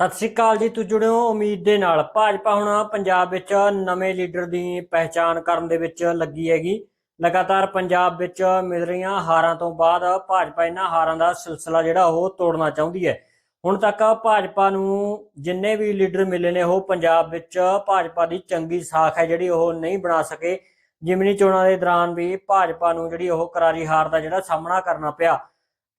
ਸਤਿ ਸ਼੍ਰੀ ਅਕਾਲ ਜੀ, ਤੁਸੀਂ ਜੁੜਿਓ ਉਮੀਦ ਦੇ ਨਾਲ। ਭਾਜਪਾ ਹੁਣ ਪੰਜਾਬ ਵਿੱਚ ਨਵੇਂ ਲੀਡਰ ਦੀ ਪਹਿਚਾਣ ਕਰਨ ਦੇ ਵਿੱਚ ਲੱਗੀ ਹੈਗੀ। ਲਗਾਤਾਰ ਪੰਜਾਬ ਵਿੱਚ ਮਿਲ ਰਹੀਆਂ ਹਾਰਾਂ ਤੋਂ ਬਾਅਦ ਭਾਜਪਾ ਇਹਨਾਂ ਹਾਰਾਂ ਦਾ ਸਿਲਸਿਲਾ ਜਿਹੜਾ ਉਹ ਤੋੜਨਾ ਚਾਹੁੰਦੀ ਹੈ। ਹੁਣ ਤੱਕ ਭਾਜਪਾ ਨੂੰ ਜਿੰਨੇ ਵੀ ਲੀਡਰ ਮਿਲੇ ਨੇ, ਉਹ ਪੰਜਾਬ ਵਿੱਚ ਭਾਜਪਾ ਦੀ ਚੰਗੀ ਸਾਖ ਹੈ ਜਿਹੜੀ ਉਹ ਨਹੀਂ ਬਣਾ ਸਕੇ। ਜਿਮਨੀ ਚੋਣਾਂ ਦੇ ਦੌਰਾਨ ਵੀ ਭਾਜਪਾ ਨੂੰ ਜਿਹੜੀ ਉਹ ਕਰਾਰੀ ਹਾਰ ਦਾ ਜਿਹੜਾ ਸਾਹਮਣਾ ਕਰਨਾ ਪਿਆ।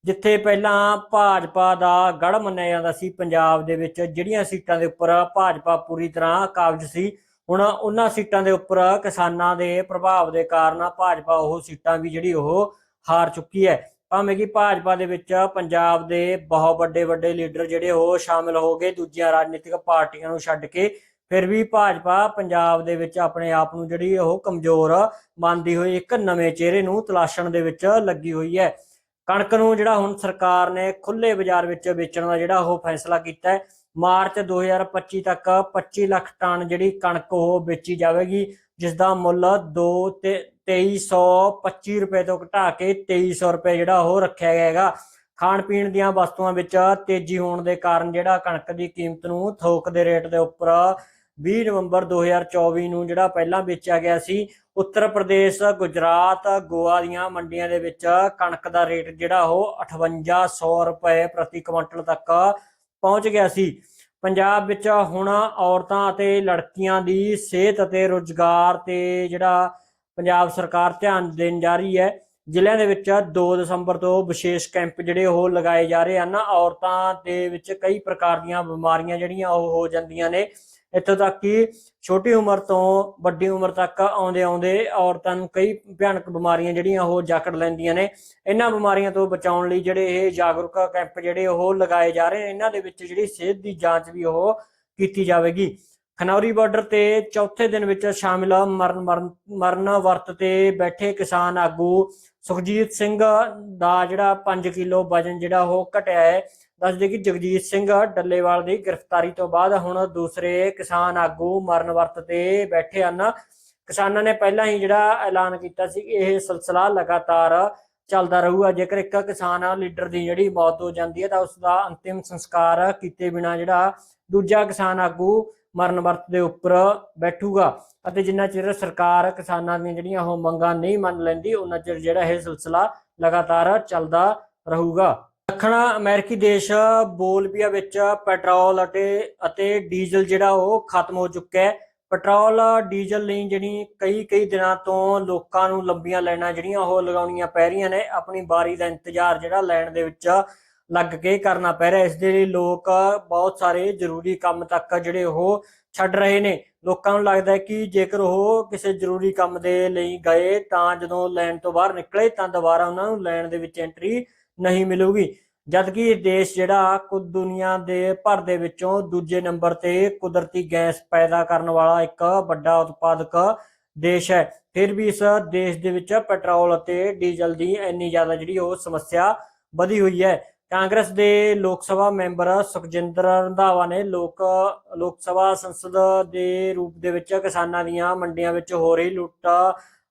ਜਿੱਥੇ ਪਹਿਲਾਂ ਭਾਜਪਾ ਦਾ ਗੜ ਮੰਨਿਆ ਜਾਂਦਾ ਸੀ, ਪੰਜਾਬ ਦੇ ਵਿੱਚ ਜਿਹੜੀਆਂ ਸੀਟਾਂ ਦੇ ਉੱਪਰ ਭਾਜਪਾ ਪੂਰੀ ਤਰ੍ਹਾਂ ਕਾਬਜ ਸੀ, ਹੁਣ ਉਹਨਾਂ ਸੀਟਾਂ ਦੇ ਉੱਪਰ ਕਿਸਾਨਾਂ ਦੇ ਪ੍ਰਭਾਵ ਦੇ ਕਾਰਨ ਭਾਜਪਾ ਉਹ ਸੀਟਾਂ ਵੀ ਜਿਹੜੀ ਉਹ ਹਾਰ ਚੁੱਕੀ ਹੈ। ਭਾਵੇਂ ਕਿ ਭਾਜਪਾ ਦੇ ਵਿੱਚ ਪੰਜਾਬ ਦੇ ਬਹੁਤ ਵੱਡੇ ਵੱਡੇ ਲੀਡਰ ਜਿਹੜੇ ਉਹ ਸ਼ਾਮਿਲ ਹੋ ਗਏ, ਦੂਜੀਆਂ ਰਾਜਨੀਤਿਕ ਪਾਰਟੀਆਂ ਨੂੰ ਛੱਡ ਕੇ, ਫਿਰ ਵੀ ਭਾਜਪਾ ਪੰਜਾਬ ਦੇ ਵਿੱਚ ਆਪਣੇ ਆਪ ਨੂੰ ਜਿਹੜੀ ਉਹ ਕਮਜ਼ੋਰ ਮੰਨਦੀ ਹੋਈ ਇੱਕ ਨਵੇਂ ਚਿਹਰੇ ਨੂੰ ਤਲਾਸ਼ਣ ਦੇ ਵਿੱਚ ਲੱਗੀ ਹੋਈ ਹੈ। ਕਣਕ ਨੂੰ ਜਿਹੜਾ ਹੁਣ ਸਰਕਾਰ ਨੇ ਖੁੱਲੇ ਬਾਜ਼ਾਰ ਵਿੱਚ ਵੇਚਣ ਦਾ ਜਿਹੜਾ ਉਹ ਫੈਸਲਾ ਕੀਤਾ ਹੈ, ਮਾਰਚ 2025 ਤੱਕ 25 ਲੱਖ ਟਨ ਜਿਹੜੀ ਕਣਕ ਉਹ ਵੇਚੀ ਜਾਵੇਗੀ ਜਿਸ ਦਾ ਮੁੱਲ 2 ਤੇ 2325 ਰੁਪਏ ਤੋਂ ਘਟਾ ਕੇ 2300 ਰੁਪਏ ਜਿਹੜਾ ਉਹ ਰੱਖਿਆ ਗਿਆ ਹੈਗਾ। ਖਾਣ ਪੀਣ ਦੀਆਂ ਵਸਤੂਆਂ ਵਿੱਚ ਤੇਜ਼ੀ ਹੋਣ ਦੇ ਕਾਰਨ ਜਿਹੜਾ ਕਣਕ ਦੀ ਕੀਮਤ ਨੂੰ ਥੋਕ ਦੇ ਰੇਟ ਦੇ ਉੱਪਰ 20 ਨਵੰਬਰ 2024 ਨੂੰ ਜਿਹੜਾ ਪਹਿਲਾਂ ਵੇਚਿਆ ਗਿਆ ਸੀ, ਉੱਤਰ ਪ੍ਰਦੇਸ਼, ਗੁਜਰਾਤ, ਗੋਆ ਦੀਆਂ ਮੰਡੀਆਂ ਦੇ ਵਿੱਚ ਕਣਕ ਦਾ ਰੇਟ ਜਿਹੜਾ ਉਹ 5800 ਰੁਪਏ ਪ੍ਰਤੀ ਕੁਇੰਟਲ ਤੱਕ ਪਹੁੰਚ ਗਿਆ ਸੀ। ਪੰਜਾਬ ਵਿੱਚ ਹੁਣ ਔਰਤਾਂ ਅਤੇ ਲੜਕੀਆਂ ਦੀ ਸਿਹਤ ਅਤੇ ਰੋਜ਼ਗਾਰ ਤੇ ਜਿਹੜਾ ਪੰਜਾਬ ਸਰਕਾਰ ਧਿਆਨ ਦੇਣ ਜਾ ਰਹੀ ਹੈ, ਜ਼ਿਲ੍ਹਿਆਂ ਦੇ ਵਿੱਚ 2 ਦਸੰਬਰ ਤੋਂ ਵਿਸ਼ੇਸ਼ ਕੈਂਪ ਜਿਹੜੇ ਉਹ ਲਗਾਏ ਜਾ ਰਹੇ ਹਨ। ਔਰਤਾਂ ਦੇ ਵਿੱਚ ਕਈ ਪ੍ਰਕਾਰ ਦੀਆਂ ਬਿਮਾਰੀਆਂ ਜਿਹੜੀਆਂ ਉਹ ਹੋ ਜਾਂਦੀਆਂ ਨੇ। ਇੱਥੋਂ ਤੱਕ ਕਿ ਛੋਟੀ ਉਮਰ ਤੋਂ ਵੱਡੀ ਉਮਰ ਤੱਕ ਆਉਂਦੇ ਆਉਂਦੇ ਔਰਤਾਂ ਨੂੰ ਕਈ ਭਿਆਨਕ ਬਿਮਾਰੀਆਂ ਜਿਹੜੀਆਂ ਉਹ ਜਾਕੜ ਲੈਂਦੀਆਂ ਨੇ। ਇਹਨਾਂ ਬਿਮਾਰੀਆਂ ਤੋਂ ਬਚਾਉਣ ਲਈ ਜਿਹੜੇ ਇਹ ਜਾਗਰੂਕ ਕੈਂਪ ਜਿਹੜੇ ਉਹ ਲਗਾਏ ਜਾ ਰਹੇ ਨੇ, ਇਹਨਾਂ ਦੇ ਵਿੱਚ ਜਿਹੜੀ ਸਿਹਤ ਦੀ ਜਾਂਚ ਵੀ ਉਹ ਕੀਤੀ ਜਾਵੇਗੀ। ਖਨੌਰੀ ਬਾਰਡਰ ਤੇ ਚੌਥੇ ਦਿਨ ਵਿੱਚ ਸ਼ਾਮਿਲ ਮਰਨ ਮਰਨ ਮਰਨ ਵਰਤ ਤੇ ਬੈਠੇ ਕਿਸਾਨ ਆਗੂ ਸੁਖਜੀਤ ਸਿੰਘ ਦਾ ਜਿਹੜਾ 5 ਕਿਲੋ ਵਜਨ ਜਿਹੜਾ ਉਹ ਘਟਿਆ ਹੈ। ਦੱਸਦੇ ਕਿ ਜਗਜੀਤ ਸਿੰਘ ਡੱਲੇਵਾਲ ਦੀ ਗ੍ਰਿਫਤਾਰੀ ਤੋਂ ਬਾਅਦ ਹੁਣ ਦੂਸਰੇ ਕਿਸਾਨ ਆਗੂ ਮਰਨ ਵਰਤ ਤੇ ਬੈਠੇ ਹਨ। ਕਿਸਾਨਾਂ ਨੇ ਪਹਿਲਾਂ ਹੀ ਜਿਹੜਾ ਐਲਾਨ ਕੀਤਾ ਸੀ ਕਿ ਇਹ ਸਿਲਸਿਲਾ ਲਗਾਤਾਰ ਚੱਲਦਾ ਰਹੂਗਾ। ਜੇਕਰ ਇੱਕ ਕਿਸਾਨ ਲੀਡਰ ਦੀ ਜਿਹੜੀ ਮੌਤ ਹੋ ਜਾਂਦੀ ਹੈ ਤਾਂ ਉਸ ਦਾ ਅੰਤਿਮ ਸੰਸਕਾਰ ਕੀਤੇ ਬਿਨਾ ਜਿਹੜਾ ਦੂਜਾ ਕਿਸਾਨ ਆਗੂ ਮਰਨ ਵਰਤ ਦੇ ਉੱਪਰ ਬੈਠੂਗਾ। ਅਤੇ ਜਿੰਨਾ ਚਿਰ ਸਰਕਾਰ ਕਿਸਾਨਾਂ ਦੀਆਂ ਜਿਹੜੀਆਂ ਉਹ ਮੰਗਾਂ ਨਹੀਂ ਮੰਨ ਲੈਂਦੀ, ਉਹਨਾਂ ਚਿਰ ਜਿਹੜਾ ਇਹ ਸਿਲਸਿਲਾ ਲਗਾਤਾਰ ਚੱਲਦਾ ਰਹੂਗਾ। ਦੱਖਣ ਅਮਰੀਕੀ ਦੇਸ਼ ਬੋਲਵੀਆ ਵਿੱਚ ਪੈਟਰੋਲ ਅਤੇ ਅਤੇ ਡੀਜ਼ਲ ਜਿਹੜਾ ਉਹ ਖਤਮ ਹੋ ਚੁੱਕਿਆ ਹੈ। ਪੈਟਰੋਲ, ਡੀਜ਼ਲ ਲਈ ਜਿਹੜੀ ਕਈ ਕਈ ਦਿਨਾਂ ਤੋਂ ਲੋਕਾਂ ਨੂੰ ਲੰਬੀਆਂ ਲਾਈਨਾਂ ਜਿਹੜੀਆਂ ਉਹ ਲਗਾਉਣੀਆਂ ਪੈ ਰਹੀਆਂ ਨੇ। ਆਪਣੀ ਵਾਰੀ ਦਾ ਇੰਤਜ਼ਾਰ ਜਿਹੜਾ ਲੈਣ ਦੇ ਵਿੱਚ ਲੱਗ ਕੇ ਕਰਨਾ ਪੈ ਰਿਹਾ ਇਸ ਦੇ ਲਈ ਲੋਕ ਬਹੁਤ ਸਾਰੇ ਜ਼ਰੂਰੀ ਕੰਮ ਤੱਕ ਜਿਹੜੇ ਉਹ ਛੱਡ ਰਹੇ ਨੇ। ਲੋਕਾਂ ਨੂੰ ਲੱਗਦਾ ਹੈ ਕਿ ਜੇਕਰ ਉਹ ਕਿਸੇ ਜ਼ਰੂਰੀ ਕੰਮ ਦੇ ਲਈ ਗਏ ਤਾਂ ਜਦੋਂ ਲਾਈਨ ਤੋਂ ਬਾਹਰ ਨਿਕਲੇ ਤਾਂ ਦੁਬਾਰਾ ਉਹਨਾਂ ਨੂੰ ਲਾਈਨ ਦੇ ਵਿੱਚ ਐਂਟਰੀ ਨਹੀਂ ਮਿਲੂਗੀ। ਜਦਕਿ ਇਹ ਦੇਸ਼ ਜਿਹੜਾ ਕੁ ਦੁਨੀਆ ਦੇ ਭਰ ਦੇ ਵਿੱਚੋਂ ਦੂਜੇ ਨੰਬਰ ਤੇ ਕੁਦਰਤੀ ਗੈਸ ਪੈਦਾ ਕਰਨ ਵਾਲਾ ਇੱਕ ਵੱਡਾ ਉਤਪਾਦਕ ਦੇਸ਼ ਹੈ। ਫਿਰ ਵੀ ਇਸ ਦੇਸ਼ ਦੇ ਵਿੱਚ ਪੈਟਰੋਲ ਅਤੇ ਡੀਜ਼ਲ ਦੀ ਇੰਨੀ ਜ਼ਿਆਦਾ ਜਿਹੜੀ ਉਹ ਸਮੱਸਿਆ ਵਧੀ ਹੋਈ ਹੈ। ਕਾਂਗਰਸ ਦੇ ਲੋਕ ਸਭਾ ਮੈਂਬਰ ਸੁਖਜਿੰਦਰ ਰੰਧਾਵਾ ਨੇ ਲੋਕ ਲੋਕ ਸਭਾ ਸੰਸਦ ਦੇ ਰੂਪ ਦੇ ਵਿੱਚ ਕਿਸਾਨਾਂ ਦੀਆਂ ਮੰਡੀਆਂ ਵਿੱਚ ਹੋ ਰਹੀ ਲੁੱਟ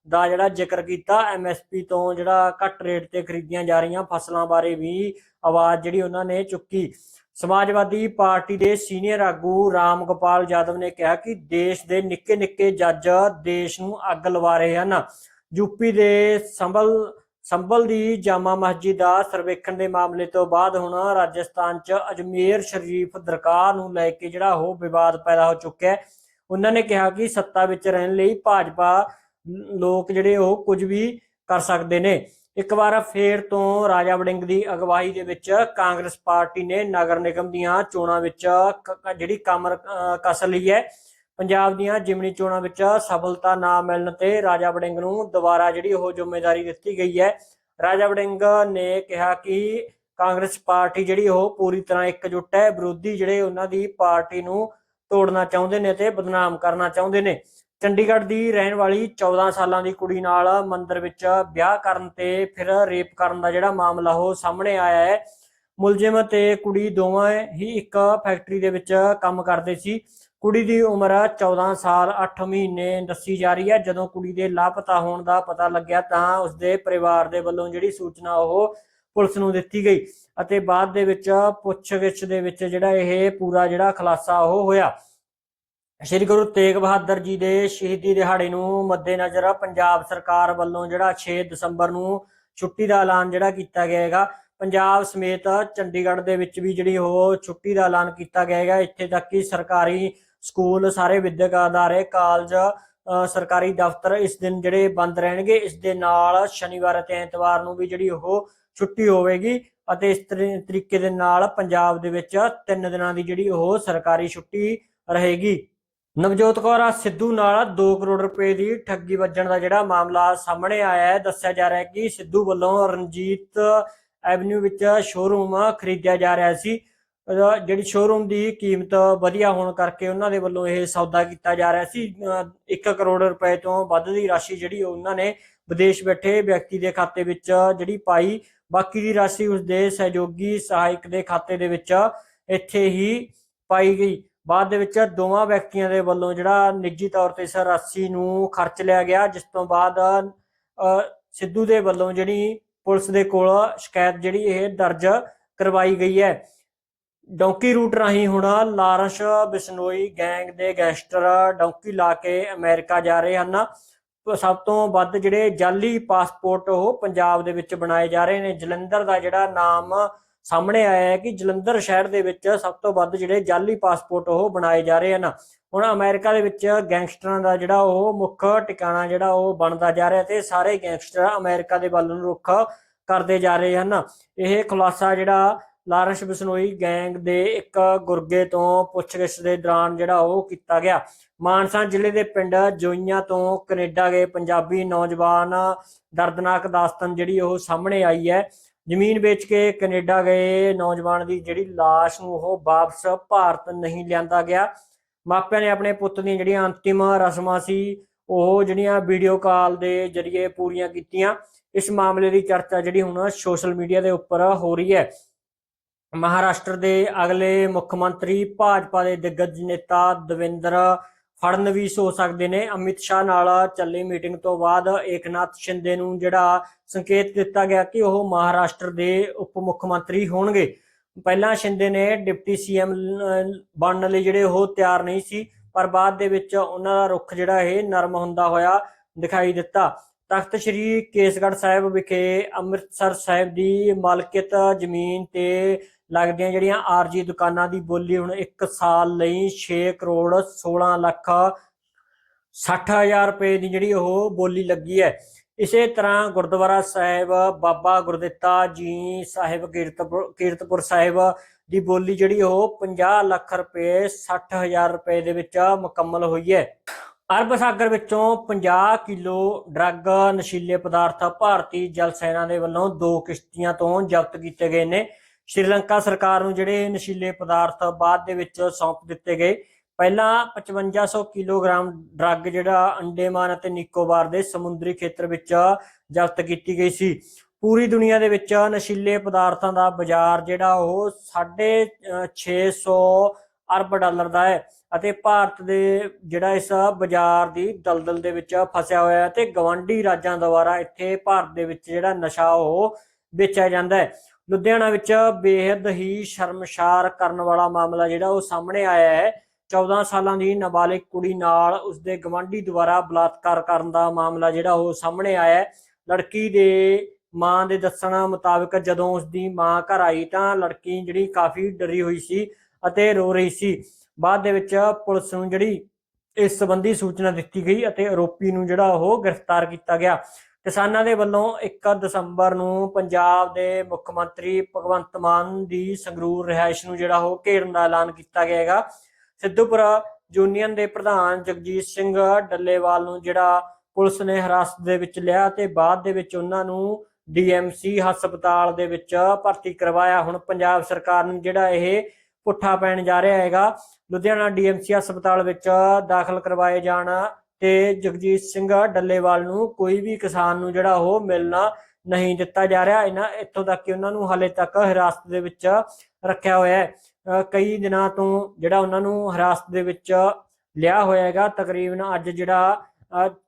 ਦਾ ਜਿਹੜਾ ਜ਼ਿਕਰ ਕੀਤਾ ਐਮਐਸਪੀ ਤੋਂ ਜਿਹੜਾ ਘੱਟ ਰੇਟ ਤੇ ਖਰੀਦੀਆਂ ਜਾ ਰਹੀਆਂ ਫਸਲਾਂ ਬਾਰੇ ਵੀ ਆਵਾਜ਼ ਜਿਹੜੀ ਉਹਨਾਂ ਨੇ ਚੁੱਕੀ। ਸਮਾਜਵਾਦੀ ਪਾਰਟੀ ਦੇ ਸੀਨੀਅਰ ਆਗੂ ਰਾਮ ਗੋਪਾਲ ਯਾਦਵ ਨੇ ਕਿਹਾ ਕਿ ਦੇਸ਼ ਦੇ ਨਿੱਕੇ ਨਿੱਕੇ ਜੱਜ ਦੇਸ਼ ਨੂੰ ਅੱਗ ਲਵਾ ਰਹੇ ਹਨ। ਯੂਪੀ ਦੇ ਸੰਭਲ ਸੰਭਲ ਦੀ ਜਾਮਾ ਮਸਜਿਦ ਦਾ ਸਰਵੇਖਣ ਦੇ ਮਾਮਲੇ ਤੋਂ ਬਾਅਦ ਹੁਣ ਰਾਜਸਥਾਨ 'ਚ ਅਜਮੇਰ ਸ਼ਰੀਫ ਦਰਗਾਹ ਨੂੰ ਲੈ ਕੇ ਜਿਹੜਾ ਉਹ ਵਿਵਾਦ ਪੈਦਾ ਹੋ ਚੁੱਕਿਆ ਹੈ। ਉਹਨਾਂ ਨੇ ਕਿਹਾ ਕਿ ਸੱਤਾ ਵਿੱਚ ਰਹਿਣ ਲਈ ਭਾਜਪਾ ਲੋਕ ਜਿਹੜੇ ਉਹ ਕੁਝ ਵੀ ਕਰ ਸਕਦੇ ਨੇ। ਇੱਕ ਵਾਰ ਫੇਰ ਤੋਂ ਰਾਜਾ ਵੜਿੰਗ ਦੀ ਅਗਵਾਈ ਦੇ ਵਿੱਚ ਕਾਂਗਰਸ ਪਾਰਟੀ ਨੇ ਨਗਰ ਨਿਗਮ ਦੀਆਂ ਚੋਣਾਂ ਵਿੱਚ ਜਿਹੜੀ ਕਮਰ ਕਸ ਲਈ ਹੈ। ਪੰਜਾਬ ਦੀਆਂ ਜਿਮਨੀ ਚੋਣਾਂ ਵਿੱਚ ਸਫਲਤਾ ਨਾ ਮਿਲਣ ਤੇ ਰਾਜਾ ਵੜਿੰਗ ਨੂੰ ਦੁਬਾਰਾ ਜਿਹੜੀ ਉਹ ਜ਼ਿੰਮੇਵਾਰੀ ਦਿੱਤੀ ਗਈ ਹੈ। ਰਾਜਾ ਵੜਿੰਗ ਨੇ ਕਿਹਾ ਕਿ ਕਾਂਗਰਸ ਪਾਰਟੀ ਜਿਹੜੀ ਉਹ ਪੂਰੀ ਤਰ੍ਹਾਂ ਇਕਜੁੱਟ ਹੈ। ਵਿਰੋਧੀ ਜਿਹੜੇ ਉਹਨਾਂ ਦੀ ਪਾਰਟੀ ਨੂੰ ਤੋੜਨਾ ਚਾਹੁੰਦੇ ਨੇ ਤੇ ਬਦਨਾਮ ਕਰਨਾ ਚਾਹੁੰਦੇ ਨੇ। ਚੰਡੀਗੜ੍ਹ ਦੀ ਰਹਿਣ ਵਾਲੀ 14 ਸਾਲਾਂ ਦੀ ਕੁੜੀ ਨਾਲ ਮੰਦਰ ਵਿੱਚ ਵਿਆਹ ਕਰਨ ਤੇ ਫਿਰ ਰੇਪ ਕਰਨ ਦਾ ਜਿਹੜਾ ਮਾਮਲਾ ਉਹ ਸਾਹਮਣੇ ਆਇਆ ਹੈ। ਮੁਲਜ਼ਮ ਤੇ ਕੁੜੀ ਦੋਵਾਂ ਹੀ ਇੱਕ ਫੈਕਟਰੀ ਦੇ ਵਿੱਚ ਕੰਮ ਕਰਦੇ ਸੀ। ਕੁੜੀ ਦੀ ਉਮਰ 14 ਸਾਲ 8 ਮਹੀਨੇ ਦੱਸੀ ਜਾ ਰਹੀ ਹੈ। ਜਦੋਂ ਕੁੜੀ ਦੇ ਲਾਪਤਾ ਹੋਣ ਦਾ ਪਤਾ ਲੱਗਿਆ ਤਾਂ ਉਸਦੇ ਪਰਿਵਾਰ ਦੇ ਵੱਲੋਂ ਜਿਹੜੀ ਸੂਚਨਾ ਉਹ ਪੁਲਿਸ ਨੂੰ ਦਿੱਤੀ ਗਈ ਅਤੇ ਬਾਅਦ ਦੇ ਵਿੱਚ ਪੁੱਛਗਿੱਛ ਦੇ ਵਿੱਚ ਜਿਹੜਾ ਇਹ ਪੂਰਾ ਜਿਹੜਾ ਖੁਲਾਸਾ ਉਹ ਹੋਇਆ। ਸ਼੍ਰੀ ਗੁਰੂ ਤੇਗ ਬਹਾਦਰ ਜੀ ਦੇ ਸ਼ਹੀਦੀ ਦਿਹਾੜੇ ਨੂੰ ਮੱਦੇਨਜ਼ਰ ਪੰਜਾਬ ਸਰਕਾਰ ਵੱਲੋਂ ਜਿਹੜਾ 6 ਦਸੰਬਰ ਨੂੰ ਛੁੱਟੀ ਦਾ ਐਲਾਨ ਜਿਹੜਾ ਕੀਤਾ ਗਿਆ ਹੈਗਾ, ਪੰਜਾਬ ਸਮੇਤ ਚੰਡੀਗੜ੍ਹ ਦੇ ਵਿੱਚ ਵੀ ਜਿਹੜੀ ਉਹ ਛੁੱਟੀ ਦਾ ਐਲਾਨ ਕੀਤਾ ਗਿਆ ਹੈਗਾ, ਇੱਥੇ ਤੱਕ ਕਿ ਸਰਕਾਰੀ ਸਕੂਲ, ਸਾਰੇ ਵਿਦਿਅਕ ਅਦਾਰੇ, ਕਾਲਜ ਸਰਕਾਰੀ ਦਫ਼ਤਰ ਇਸ ਦਿਨ ਜਿਹੜੇ ਬੰਦ ਰਹਿਣਗੇ, ਇਸ ਦੇ ਨਾਲ ਸ਼ਨੀਵਾਰ ਅਤੇ ਐਤਵਾਰ ਨੂੰ ਵੀ ਜਿਹੜੀ ਉਹ ਛੁੱਟੀ ਹੋਵੇਗੀ ਅਤੇ ਇਸ ਤਰੀ- ਤਰੀਕੇ ਦੇ ਨਾਲ ਪੰਜਾਬ ਦੇ ਵਿੱਚ ਤਿੰਨ ਦਿਨਾਂ ਦੀ ਜਿਹੜੀ ਉਹ ਸਰਕਾਰੀ ਛੁੱਟੀ ਰਹੇਗੀ। ਨਵਜੋਤ ਕੌਰ ਸਿੱਧੂ ਨਾਲ 2 ਕਰੋੜ ਰੁਪਏ ਦੀ ਠੱਗੀ ਵੱਜਣ ਦਾ ਜਿਹੜਾ ਮਾਮਲਾ ਸਾਹਮਣੇ ਆਇਆ ਹੈ। ਦੱਸਿਆ ਜਾ ਰਿਹਾ ਹੈ ਕਿ ਸਿੱਧੂ ਵੱਲੋਂ ਰਣਜੀਤ ਐਵਨਿਊ ਵਿੱਚ ਸ਼ੋਰੂਮ ਖਰੀਦਿਆ ਜਾ ਰਿਹਾ ਸੀ। ਜਿਹੜੀ ਸ਼ੋਰੂਮ ਦੀ ਕੀਮਤ ਵਧੀਆ ਹੋਣ ਕਰਕੇ ਉਹਨਾਂ ਦੇ ਵੱਲੋਂ ਇਹ ਸੌਦਾ ਕੀਤਾ ਜਾ ਰਿਹਾ ਸੀ। 1 ਕਰੋੜ ਰੁਪਏ ਤੋਂ ਵੱਧ ਦੀ ਰਾਸ਼ੀ ਜਿਹੜੀ ਉਹਨਾਂ ਨੇ ਵਿਦੇਸ਼ ਬੈਠੇ ਵਿਅਕਤੀ ਦੇ ਖਾਤੇ ਵਿੱਚ ਜਿਹੜੀ ਪਾਈ। ਬਾਕੀ ਦੀ ਰਾਸ਼ੀ ਉਸਦੇ ਸਹਿਯੋਗੀ ਸਹਾਇਕ ਦੇ ਖਾਤੇ ਦੇ ਵਿੱਚ ਇੱਥੇ ਹੀ ਪਾਈ ਗਈ। ਬਾਅਦ ਦੇ ਵਿੱਚ ਦੋਵਾਂ ਵਿਅਕਤੀਆਂ ਦੇ ਵੱਲੋਂ ਜਿਹੜਾ ਨਿੱਜੀ ਤੌਰ ਤੇ ਇਸ ਰਾਸ਼ੀ ਨੂੰ ਖਰਚ ਲਿਆ ਗਿਆ, ਜਿਸ ਤੋਂ ਬਾਅਦ ਸਿੱਧੂ ਦੇ ਵੱਲੋਂ ਜਿਹੜੀ ਪੁਲਿਸ ਦੇ ਕੋਲ ਸ਼ਿਕਾਇਤ ਜਿਹੜੀ ਇਹ ਦਰਜ ਕਰਵਾਈ ਗਈ ਹੈ। ਡੌਂਕੀ ਰੂਟ ਰਾਹੀਂ ਹੁਣ ਲਾਰੈਂਸ ਬਿਸ਼ਨੋਈ ਗੈਂਗ ਦੇ ਗੈਂਗਸਟਰ ਡੌਂਕੀ ਲਾ ਕੇ ਅਮਰੀਕਾ ਜਾ ਰਹੇ ਹਨ। ਸਭ ਤੋਂ ਵੱਧ ਜਿਹੜੇ ਜਾਲੀ ਪਾਸਪੋਰਟ ਉਹ ਪੰਜਾਬ ਦੇ ਵਿੱਚ ਬਣਾਏ ਜਾ ਰਹੇ ਨੇ। ਜਲੰਧਰ ਦਾ ਜਿਹੜਾ ਨਾਮ ਸਾਹਮਣੇ ਆਇਆ ਹੈ ਕਿ ਜਲੰਧਰ ਸ਼ਹਿਰ ਦੇ ਵਿੱਚ ਸਭ ਤੋਂ ਵੱਧ ਜਿਹੜੇ ਜਾਲੀ ਪਾਸਪੋਰਟ ਉਹ ਬਣਾਏ ਜਾ ਰਹੇ ਹਨ। ਹੁਣ ਅਮਰੀਕਾ ਦੇ ਵਿੱਚ ਗੈਂਗਸਟਰਾਂ ਦਾ ਜਿਹੜਾ ਉਹ ਮੁੱਖ ਟਿਕਾਣਾ ਜਿਹੜਾ ਉਹ ਬਣਦਾ ਜਾ ਰਿਹਾ ਤੇ ਸਾਰੇ ਗੈਂਗਸਟਰ ਅਮਰੀਕਾ ਦੇ ਵੱਲ ਨੂੰ ਰੁੱਖ ਕਰਦੇ ਜਾ ਰਹੇ ਹਨ। ਇਹ ਖੁਲਾਸਾ ਜਿਹੜਾ ਲਾਰੈਂਸ ਬਿਸ਼ਨੋਈ ਗੈਂਗ ਦੇ ਇੱਕ ਗੁਰਗੇ ਤੋਂ ਪੁੱਛਗਿੱਛ ਦੇ ਦੌਰਾਨ ਜਿਹੜਾ ਉਹ ਕੀਤਾ ਗਿਆ। ਮਾਨਸਾ ਜ਼ਿਲ੍ਹੇ ਦੇ ਪਿੰਡ ਜੋਈਆਂ ਤੋਂ ਕੈਨੇਡਾ ਗਏ ਪੰਜਾਬੀ ਨੌਜਵਾਨ ਦਰਦਨਾਕ ਦਾਸਤਾਨ ਜਿਹੜੀ ਉਹ ਸਾਹਮਣੇ ਆਈ ਹੈ। ਜ਼ਮੀਨ ਵੇਚ ਕੇ ਕੈਨੇਡਾ ਗਏ, ਨੌਜਵਾਨ ਦੀ ਜਿਹੜੀ ਲਾਸ਼ ਨੂੰ ਉਹ ਵਾਪਸ ਭਾਰਤ ਨਹੀਂ ਲਿਆਂਦਾ ਗਿਆ। ਮਾਪਿਆਂ ਨੇ ਆਪਣੇ ਪੁੱਤ ਦੀਆਂ ਜਿਹੜੀਆਂ ਅੰਤਿਮ ਰਸਮਾਂ ਸੀ, ਉਹ ਜਿਹੜੀਆਂ ਵੀਡੀਓ ਕਾਲ ਦੇ ਜ਼ਰੀਏ ਪੂਰੀਆਂ ਕੀਤੀਆਂ। ਇਸ ਮਾਮਲੇ ਦੀ ਚਰਚਾ ਜਿਹੜੀ ਹੁਣ ਸੋਸ਼ਲ ਮੀਡੀਆ ਦੇ ਉੱਪਰ ਹੋ ਰਹੀ ਹੈ। ਮਹਾਰਾਸ਼ਟਰ ਦੇ ਅਗਲੇ ਮੁੱਖ ਮੰਤਰੀ ਭਾਜਪਾ ਦੇ ਦਿੱਗਜ ਨੇਤਾ ਦਵਿੰਦਰ ਫੜਨਵੀਸ ਹੋ ਸਕਦੇ ਨੇ। ਅਮਿਤ ਸ਼ਾਹ ਨਾਲ ਚੱਲੀ ਮੀਟਿੰਗ ਤੋਂ ਬਾਅਦ ਏਕਨਾਥ ਸ਼ਿੰਦੇ ਨੂੰ ਜਿਹੜਾ ਸੰਕੇਤ ਦਿੱਤਾ ਗਿਆ ਕਿ ਉਹ ਮਹਾਰਾਸ਼ਟਰ ਦੇ ਉਪ ਮੁੱਖ ਮੰਤਰੀ ਹੋਣਗੇ। ਪਹਿਲਾਂ ਸ਼ਿੰਦੇ ਨੇ ਡਿਪਟੀ ਸੀਐਮ ਬਣਨ ਲਈ ਜਿਹੜੇ ਉਹ ਤਿਆਰ ਨਹੀਂ ਸੀ, ਪਰ ਬਾਅਦ ਦੇ ਵਿੱਚ ਉਹਨਾਂ ਦਾ ਰੁਖ ਜਿਹੜਾ ਇਹ ਨਰਮ ਹੁੰਦਾ ਹੋਇਆ ਦਿਖਾਈ ਦਿੱਤਾ। ਤਖਤ ਸ੍ਰੀ ਕੇਸਗੜ੍ਹ ਸਾਹਿਬ ਵਿਖੇ ਅੰਮ੍ਰਿਤਸਰ ਸਾਹਿਬ ਦੀ ਮਾਲਕੀਅਤ ਜ਼ਮੀਨ ਤੇ ਲੱਗਦੀਆਂ ਜਿਹੜੀਆਂ ਆਰਜੀ ਦੁਕਾਨਾਂ ਦੀ ਬੋਲੀ ਹੁਣ 1 ਸਾਲ ਲਈ 6 ਕਰੋੜ 16 ਲੱਖ 60000 ਰੁਪਏ ਦੀ ਜਿਹੜੀ ਉਹ ਬੋਲੀ ਲੱਗੀ ਹੈ। ਇਸੇ ਤਰ੍ਹਾਂ ਗੁਰਦੁਆਰਾ ਸਾਹਿਬ, ਬਾਬਾ ਗੁਰਦਿੱਤਾ ਜੀ ਸਾਹਿਬ, ਕੀਰਤਪੁਰ ਕੀਰਤਪੁਰ ਸਾਹਿਬ ਦੀ ਬੋਲੀ ਜਿਹੜੀ ਉਹ 50 ਲੱਖ ਰੁਪਏ 60000 ਰੁਪਏ ਦੇ ਵਿੱਚ ਮੁਕੰਮਲ ਹੋਈ ਹੈ। ਅਰਬ ਸਾਗਰ ਵਿੱਚੋਂ 50 ਕਿਲੋ ਡਰੱਗ ਨਸ਼ੀਲੇ ਪਦਾਰਥ ਭਾਰਤੀ ਜਲ ਸੈਨਾ ਦੇ ਵੱਲੋਂ ਦੋ ਕਿਸ਼ਤੀਆਂ ਤੋਂ ਜ਼ਬਤ ਕੀਤੇ ਗਏ ਨੇ। ਸ਼੍ਰੀਲੰਕਾ ਸਰਕਾਰ ਨੂੰ ਜਿਹੜੇ ਨਸ਼ੀਲੇ ਪਦਾਰਥ ਬਾਅਦ ਦੇ ਵਿੱਚ ਸੌਂਪ ਦਿੱਤੇ ਗਏ। ਪਹਿਲਾਂ 5500 ਕਿਲੋਗ੍ਰਾਮ ਡਰੱਗ ਜਿਹੜਾ ਅੰਡੇਮਾਨ ਅਤੇ ਨਿਕੋਬਾਰ ਦੇ ਸਮੁੰਦਰੀ ਖੇਤਰ ਵਿੱਚ ਜ਼ਬਤ ਕੀਤੀ ਗਈ ਸੀ। ਪੂਰੀ ਦੁਨੀਆ ਦੇ ਵਿੱਚ ਨਸ਼ੀਲੇ ਪਦਾਰਥਾਂ ਦਾ ਬਾਜ਼ਾਰ ਜਿਹੜਾ ਉਹ 650 ਅਰਬ ਡਾਲਰ ਦਾ ਹੈ ਅਤੇ ਭਾਰਤ ਦੇ ਜਿਹੜਾ ਇਸ ਬਾਜ਼ਾਰ ਦੀ ਦਲਦਲ ਦੇ ਵਿੱਚ ਫਸਿਆ ਹੋਇਆ ਹੈ ਤੇ ਗਵਾਂਢੀ ਰਾਜਾਂ ਦੁਆਰਾ ਇੱਥੇ ਭਾਰਤ ਦੇ ਵਿੱਚ ਜਿਹੜਾ ਨਸ਼ਾ ਉਹ ਵੇਚਿਆ ਜਾਂਦਾ ਹੈ। ਲੁਧਿਆਣਾ ਵਿੱਚ ਬੇਹੱਦ ਹੀ ਸ਼ਰਮਸ਼ਾਰ ਕਰਨ ਵਾਲਾ ਮਾਮਲਾ ਜਿਹੜਾ ਉਹ ਸਾਹਮਣੇ ਆਇਆ ਹੈ। 14 ਸਾਲਾਂ ਦੀ ਨਾਬਾਲਿਗ ਕੁੜੀ ਨਾਲ ਉਸਦੇ ਗਵਾਂਢੀ ਦੁਆਰਾ ਬਲਾਤਕਾਰ ਕਰਨ ਦਾ ਮਾਮਲਾ ਜਿਹੜਾ ਉਹ ਸਾਹਮਣੇ ਆਇਆ ਹੈ। ਲੜਕੀ ਦੇ ਮਾਂ ਦੇ ਦੱਸਣ ਮੁਤਾਬਕ ਜਦੋਂ ਉਸਦੀ ਮਾਂ ਘਰ ਆਈ ਤਾਂ ਲੜਕੀ ਜਿਹੜੀ ਕਾਫੀ ਡਰੀ ਹੋਈ ਸੀ ਅਤੇ ਰੋ ਰਹੀ ਸੀ। ਬਾਅਦ ਦੇ ਵਿੱਚ ਪੁਲਿਸ ਨੂੰ ਜਿਹੜੀ ਇਸ ਸੰਬੰਧੀ ਸੂਚਨਾ ਦਿੱਤੀ ਗਈ ਅਤੇ ਆਰੋਪੀ ਨੂੰ ਜਿਹੜਾ ਉਹ ਗ੍ਰਿਫਤਾਰ ਕੀਤਾ ਗਿਆ। ਕਿਸਾਨਾਂ ਦੇ ਵੱਲੋਂ 1 ਦਸੰਬਰ ਨੂੰ ਪੰਜਾਬ ਦੇ ਮੁੱਖ ਮੰਤਰੀ ਭਗਵੰਤ ਮਾਨ ਦੀ ਸੰਗਰੂਰ ਰਿਹਾਇਸ਼ ਨੂੰ ਜਿਹੜਾ ਉਹ ਘੇਰਨ ਦਾ ਐਲਾਨ ਕੀਤਾ ਗਿਆ ਹੈਗਾ। ਸਿੱਧੂਪੁਰਾ ਯੂਨੀਅਨ ਦੇ ਪ੍ਰਧਾਨ ਜਗਜੀਤ ਸਿੰਘ ਡੱਲੇਵਾਲ ਨੂੰ ਜਿਹੜਾ ਪੁਲਿਸ ਨੇ ਹਿਰਾਸਤ ਦੇ ਵਿੱਚ ਲਿਆ ਤੇ ਬਾਅਦ ਦੇ ਵਿੱਚ ਉਹਨਾਂ ਨੂੰ ਡੀਐਮਸੀ ਹਸਪਤਾਲ ਦੇ ਵਿੱਚ ਭਰਤੀ ਕਰਵਾਇਆ। ਹੁਣ ਪੰਜਾਬ ਸਰਕਾਰ ਨੂੰ ਜਿਹੜਾ ਇਹ ਪੁੱਠਾ ਪੈਣ ਜਾ ਰਿਹਾ ਹੈਗਾ। ਲੁਧਿਆਣਾ ਡੀਐਮਸੀ ਹਸਪਤਾਲ ਵਿੱਚ ਦਾਖਲ ਕਰਵਾਏ ਜਾਣ ਤੇ ਜਗਜੀਤ ਸਿੰਘ ਡੱਲੇਵਾਲ ਨੂੰ ਕੋਈ ਵੀ ਕਿਸਾਨ ਨੂੰ ਜਿਹੜਾ ਉਹ ਮਿਲਣਾ ਨਹੀਂ ਦਿੱਤਾ ਜਾ ਰਿਹਾ। ਇਹਨਾਂ ਇੱਥੋਂ ਤੱਕ ਕਿ ਉਹਨਾਂ ਨੂੰ ਹਾਲੇ ਤੱਕ ਹਿਰਾਸਤ ਦੇ ਵਿੱਚ ਰੱਖਿਆ ਹੋਇਆ ਹੈ। ਕਈ ਦਿਨਾਂ ਤੋਂ ਜਿਹੜਾ ਉਹਨਾਂ ਨੂੰ ਹਿਰਾਸਤ ਦੇ ਵਿੱਚ ਲਿਆ ਹੋਇਆ ਹੈਗਾ। ਤਕਰੀਬਨ ਅੱਜ ਜਿਹੜਾ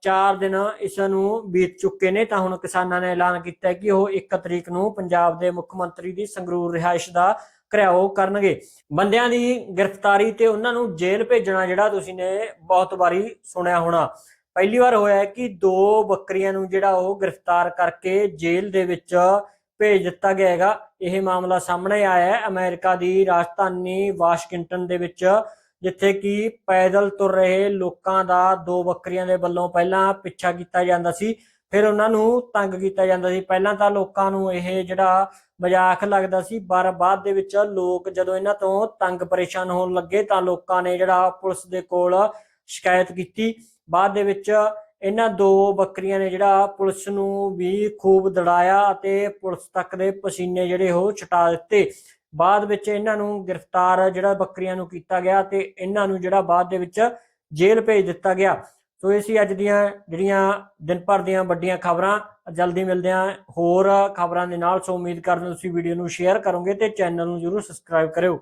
4 ਦਿਨ ਇਸ ਨੂੰ ਬੀਤ ਚੁੱਕੇ ਨੇ ਤਾਂ ਹੁਣ ਕਿਸਾਨਾਂ ਨੇ ਐਲਾਨ ਕੀਤਾ ਕਿ ਉਹ 1 ਤਰੀਕ ਨੂੰ ਪੰਜਾਬ ਦੇ ਮੁੱਖ ਮੰਤਰੀ ਦੀ ਸੰਗਰੂਰ ਰਿਹਾਇਸ਼ ਦਾ ਘਿਰਾਓ ਕਰਨਗੇ। ਬੰਦਿਆਂ ਦੀ ਗ੍ਰਿਫਤਾਰੀ ਤੇ ਉਹਨਾਂ ਨੂੰ ਜੇਲ੍ਹ ਭੇਜਣਾ ਜਿਹੜਾ ਤੁਸੀਂ ਨੇ ਬਹੁਤ ਵਾਰੀ ਸੁਣਿਆ ਹੋਣਾ। ਪਹਿਲੀ ਵਾਰ ਹੋਇਆ ਹੈ ਕਿ ਦੋ ਬੱਕਰੀਆਂ ਨੂੰ ਜਿਹੜਾ ਉਹ ਗ੍ਰਿਫਤਾਰ ਕਰਕੇ ਜੇਲ੍ਹ ਦੇ ਵਿੱਚ ਭੇਜ ਦਿੱਤਾ ਗਿਆ ਹੈਗਾ। ਇਹ ਮਾਮਲਾ ਸਾਹਮਣੇ ਆਇਆ ਹੈ। ਅਮਰੀਕਾ ਦੀ ਰਾਜਧਾਨੀ ਵਾਸ਼ਿੰਗਟਨ ਦੇ ਵਿੱਚ, ਜਿੱਥੇ ਕਿ ਪੈਦਲ ਤੁਰ ਰਹੇ ਲੋਕਾਂ ਦਾ ਦੋ ਬੱਕਰੀਆਂ ਦੇ ਵੱਲੋਂ ਪਹਿਲਾਂ ਪਿੱਛਾ ਕੀਤਾ ਜਾਂਦਾ ਸੀ। ਫਿਰ ਉਹਨਾਂ ਨੂੰ ਤੰਗ ਕੀਤਾ ਜਾਂਦਾ ਸੀ। ਪਹਿਲਾਂ ਤਾਂ ਲੋਕਾਂ ਨੂੰ ਇਹ ਜਿਹੜਾ ਮਜ਼ਾਕ ਲੱਗਦਾ ਸੀ, ਪਰ ਬਾਅਦ ਦੇ ਵਿੱਚ ਲੋਕ ਜਦੋਂ ਇਹਨਾਂ ਤੋਂ ਤੰਗ ਪਰੇਸ਼ਾਨ ਹੋਣ ਲੱਗੇ ਤਾਂ ਲੋਕਾਂ ਨੇ ਜਿਹੜਾ ਪੁਲਿਸ ਦੇ ਕੋਲ ਸ਼ਿਕਾਇਤ ਕੀਤੀ। ਬਾਅਦ ਦੇ ਵਿੱਚ ਇਹਨਾਂ ਦੋ ਬੱਕਰੀਆਂ ਨੇ ਜਿਹੜਾ ਪੁਲਿਸ ਨੂੰ ਵੀ ਖੂਬ ਦੜਾਇਆ ਅਤੇ ਪੁਲਿਸ ਤੱਕ ਦੇ ਪਸੀਨੇ ਜਿਹੜੇ ਉਹ ਛਟਾ ਦਿੱਤੇ। ਬਾਅਦ ਵਿੱਚ ਇਹਨਾਂ ਨੂੰ ਗ੍ਰਿਫਤਾਰ ਜਿਹੜਾ ਬੱਕਰੀਆਂ ਨੂੰ ਕੀਤਾ ਗਿਆ ਤੇ ਇਹਨਾਂ ਨੂੰ ਜਿਹੜਾ ਬਾਅਦ ਦੇ ਵਿੱਚ ਜੇਲ੍ਹ ਭੇਜ ਦਿੱਤਾ ਗਿਆ। ਸੋ ਇਹ ਸੀ ਅੱਜ ਦੀਆਂ ਜਿਹੜੀਆਂ ਦਿਨ ਭਰ ਦੀਆਂ ਵੱਡੀਆਂ ਖਬਰਾਂ। ਜਲਦੀ ਮਿਲਦੇ ਹਾਂ ਹੋਰ ਖਬਰਾਂ ਦੇ ਨਾਲ। ਸੋ ਉਮੀਦ ਕਰਦੇ ਤੁਸੀਂ ਵੀਡੀਓ ਨੂੰ ਸ਼ੇਅਰ ਕਰੋਗੇ ਤੇ ਚੈਨਲ ਨੂੰ ਜਰੂਰ ਸਬਸਕ੍ਰਾਈਬ ਕਰਿਓ।